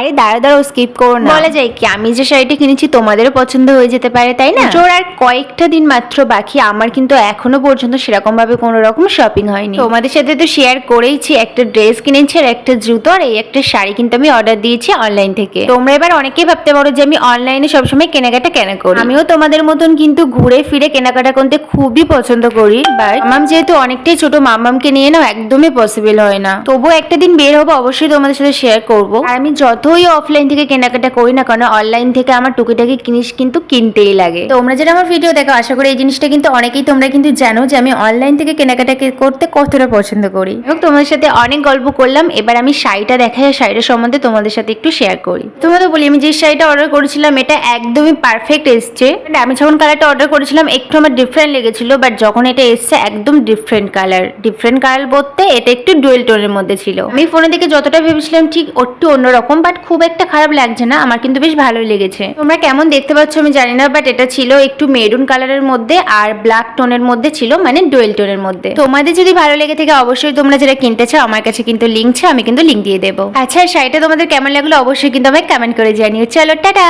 আরে দাঁড়া দাঁড়াও স্কিপ করো না। বলা যায় কি আমি যে শাড়িটা কিনেছি তোমাদেরও পছন্দ হয়ে যেতে পারে তাই না? জোর আর কয়েকটা দিন মাত্র বাকি আমার কিন্তু এখনও পর্যন্ত সেরকম ভাবে কোনো রকম শপিং হয়নি। তোমাদের সাথে তো শেয়ার করেইছি একটা ড্রেস কিনেছি আর একটা জুতো আর এই একটা শাড়ি কিন্তু আমি অর্ডার দিয়েছি অনলাইন থেকে। তোমরা এবার অনেকেই ভাবতে পারো যে আমি অনলাইনে সবসময় কেনাকাটা কেন করি। আমিও তোমাদের মতন কিন্তু ঘুরে ফিরে কেনাকাটা করতে খুবই পছন্দ করি বাট মামাম যেহেতু অনেকটাই ছোট মামামকে নিয়ে নাও একদমই পসিবল হয় না। তবুও একটা দিন বের হব অবশ্যই তোমাদের সাথে শেয়ার করব। আর আমি যতই অফলাইন থেকে কেনাকাটা করি না কেন অনলাইন থেকে আমার টুকিটাকি জিনিস কিন্তু কিনতেই লাগে। তোমরা যেটা আমার ভিডিও দেখো, আশা করি এই জিনিসটা কিন্তু অনেকেই তোমরা কিন্তু জানো যে আমি অনলাইন থেকে কেনাকাটা করতে কতটা পছন্দ করি। এবং তোমাদের সাথে অনেক গল্প করলাম, এবার আমি শাড়িটা দেখাই আর শাড়িটার সম্বন্ধে তোমাদের সাথে একটু শেয়ার করি। তোমাদের বলি, আমি যে শাড়িটা অর্ডার করেছিলাম, এটা একদমই পারফেক্ট এসছে। আমি যখন কালারটা অর্ডার করেছিলাম, একটু আমার ডিফারেন্ট লেগেছিল বাট যখন এটা এসছে, একদম ডিফারেন্ট কালার ডিফারেন্ট কালার বলতে এটা একটু ডুয়েল টোনের মধ্যে ছিল। আমি ফোনে দেখে যতটা ভেবেছিলাম, ঠিক একটু অন্যরকম বাট খুব একটা খারাপ লাগছে না, আমার কিন্তু বেশ ভালোই লেগেছে। তোমরা কেমন দেখতে পাচ্ছ আমি জানি না বাট এটা ছিল একটু মেরুন কালারের মধ্যে আর ব্ল্যাক টোনের মধ্যে ছিল মানে ডোয়েল টোনের মধ্যে। তোমাদের যদি ভালো লেগে থাকে অবশ্যই তোমরা যেটা কিনতে চাও, আমার কাছে কিন্তু লিঙ্ক ছে আমি কিন্তু লিঙ্ক দিয়ে দেবো। আচ্ছা শাড়িটা তোমাদের কেমন লাগল অবশ্যই কিন্তু আমাকে কমেন্ট করে জানিও। চলো, টাটা!